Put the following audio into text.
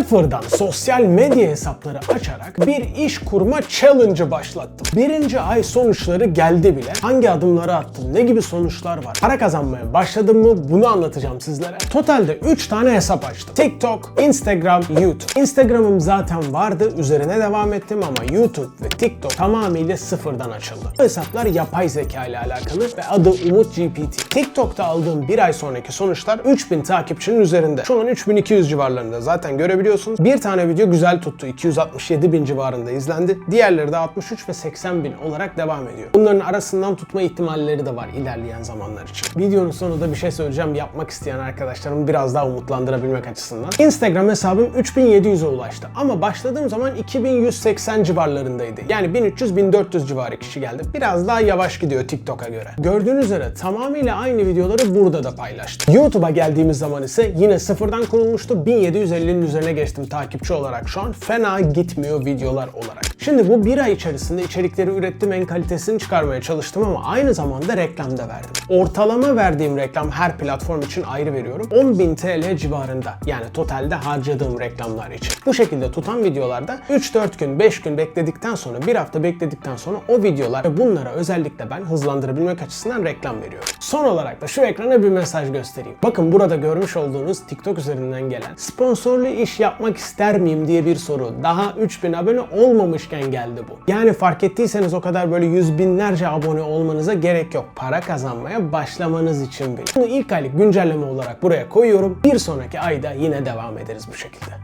Sıfırdan sosyal medya hesapları açarak bir iş kurma challenge'ı başlattım. Birinci ay sonuçları geldi bile. Hangi adımları attım, ne gibi sonuçlar var? Para kazanmaya başladım mı bunu anlatacağım sizlere. Totalde 3 tane hesap açtım. TikTok, Instagram, YouTube. Instagram'ım zaten vardı, üzerine devam ettim ama YouTube ve TikTok tamamıyla sıfırdan açıldı. Bu hesaplar yapay zeka ile alakalı ve adı Umut GPT. TikTok'ta aldığım bir ay sonraki sonuçlar 3000 takipçinin üzerinde. Şu an 3200 civarlarında zaten görebiliyorsunuz. Bir tane video güzel tuttu. 267 bin civarında izlendi. Diğerleri de 63 ve 80 bin olarak devam ediyor. Bunların arasından tutma ihtimalleri de var ilerleyen zamanlar için. Videonun sonunda bir şey söyleyeceğim yapmak isteyen arkadaşlarımı biraz daha umutlandırabilmek açısından. Instagram hesabım 3700'e ulaştı ama başladığım zaman 2180 civarlarındaydı. Yani 1300-1400 civarı kişi geldi. Biraz daha yavaş gidiyor TikTok'a göre. Gördüğünüz üzere tamamıyla aynı videoları burada da paylaştım. YouTube'a geldiğimiz zaman ise yine sıfırdan kurulmuştu. 1750'nin üzerine geçtim takipçi olarak şu an. Fena gitmiyor videolar olarak. Şimdi bu bir ay içerisinde içerikleri ürettim en kalitesini çıkarmaya çalıştım ama aynı zamanda reklam da verdim. Ortalama verdiğim reklam her platform için ayrı veriyorum. 10.000 TL civarında yani totalde harcadığım reklamlar için. Bu şekilde tutan videolarda 3-4 gün 5 gün bekledikten sonra bir hafta bekledikten sonra o videolar ve bunlara özellikle ben hızlandırabilmek açısından reklam veriyorum. Son olarak da şu ekrana bir mesaj göstereyim. Bakın burada görmüş olduğunuz TikTok üzerinden gelen sponsorlu iş yapmak ister miyim diye bir soru. Daha 3000 abone olmamışken geldi bu. Yani fark ettiyseniz o kadar böyle yüz binlerce abone olmanıza gerek yok. Para kazanmaya başlamanız için bile. Bunu ilk aylık güncelleme olarak buraya koyuyorum. Bir sonraki ayda yine devam ederiz bu şekilde.